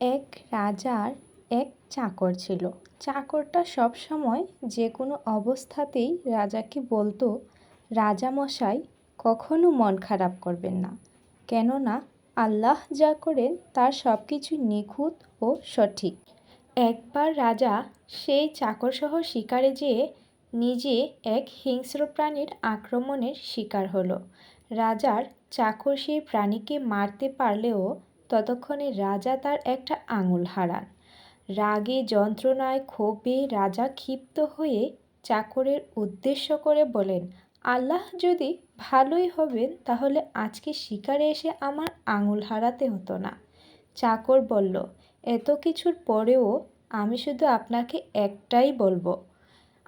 এক রাজার এক চাকর ছিল। চাকরটা সব সময় যে কোনো অবস্থাতেই রাজাকে বলতো, রাজামশাই, কখনো মন খারাপ করবেন না। কেননা, আল্লাহ যা করেন তার সব কিছু নিখুঁত ও সঠিক। একবার রাজা সেই চাকরসহ শিকারে যেয়ে নিজে এক হিংস্র প্রাণীর আক্রমণের শিকার হলো। রাজার চাকর সেই প্রাণীকে মারতে পারলেও ততক্ষণে রাজা তার একটা আঙুল হারান। রাগে যন্ত্রণায় ক্ষোভে রাজা ক্ষিপ্ত হয়ে চাকরের উদ্দেশ্য করে বলেন, আল্লাহ যদি ভালোই হবেন, তাহলে আজকে শিকারে এসে আমার আঙুল হারাতে হতো না। চাকর বলল, এত কিছুর পরেও আমি শুধু আপনাকে একটাই বলব,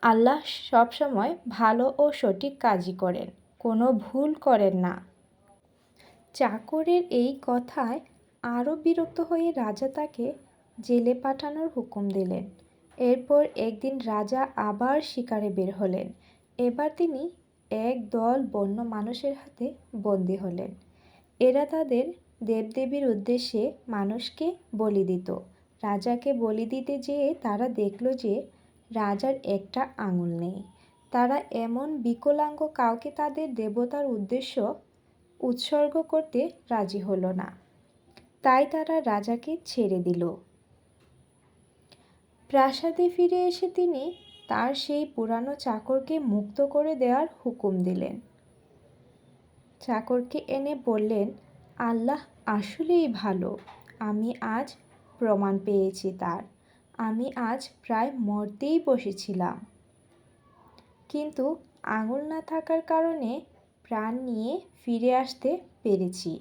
আল্লাহ সবসময় ভালো ও সঠিক কাজই করেন, কোনো ভুল করেন না। চাকরের এই কথায় আরও বিরক্ত হয়ে রাজা তাকে জেলে পাঠানোর হুকুম দিলেন। এরপর একদিন রাজা আবার শিকারে বের হলেন। এবার তিনি এক দল বন্য মানুষের হাতে বন্দী হলেন। এরা তাদের দেবদেবীর উদ্দেশ্যে মানুষকে বলি দিত। রাজাকে বলি দিতে যেয়ে তারা দেখল যে রাজার একটা আঙুল নেই। তারা এমন বিকলাঙ্গ কাউকে তাদের দেবতার উদ্দেশ্য উৎসর্গ করতে রাজি হলো না। তাই তারা রাজাকে ছেড়ে দিল। প্রাসাদে ফিরে এসে তিনি তার সেই পুরানো চাকরকে মুক্ত করে দেওয়ার হুকুম দিলেন। চাকরকে এনে বললেন, আল্লাহ আসলেই ভালো। আমি আজ প্রমাণ পেয়েছি তার। আমি আজ প্রায় মরতেই বসেছিলাম। কিন্তু আঙুল না থাকার কারণে প্রাণ নিয়ে ফিরে আসতে পেরেছি।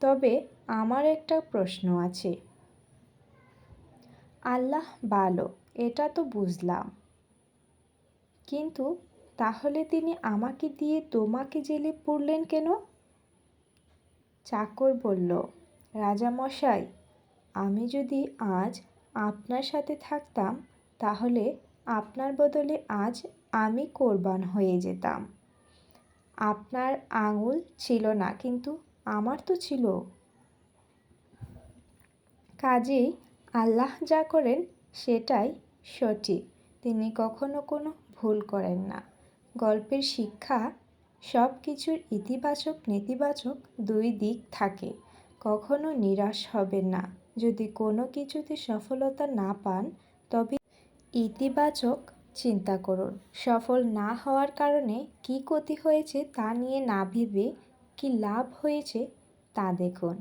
তবে আমার একটা প্রশ্ন আছে। আল্লাহ ভালো, এটা তো বুঝলাম। কিন্তু তাহলে তিনি আমাকে দিয়ে তোমাকে জেলে পড়লেন কেন? চাকর বলল রাজামশাই আমি যদি আজ আপনার সাথে থাকতাম, তাহলে আপনার বদলে আজ আমি কোরবান হয়ে যেতাম। আপনার আঙুল ছিল না, কিন্তু আমার তো ছিল। কাজেই আল্লাহ যা করেন সেটাই সঠিক। তিনি কখনো কোনো ভুল করেন না। গল্পের শিক্ষা সব কিছুর ইতিবাচক, নেতিবাচক দুই দিক থাকে। কখনো নিরাশ হবেন না। যদি কোনো কিছুতে সফলতা না পান, তবে ইতিবাচক চিন্তা করুন। সফল না হওয়ার কারণে কী ক্ষতি হয়েছে তা নিয়ে না ভেবে কী লাভ হয়েছে তা দেখুন।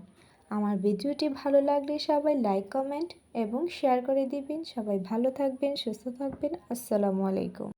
আমার ভিডিওটি ভালো লাগলে সবাই লাইক কমেন্ট এবং শেয়ার করে দিবেন। সবাই ভালো থাকবেন, সুস্থ থাকবেন। আসসালামু আলাইকুম।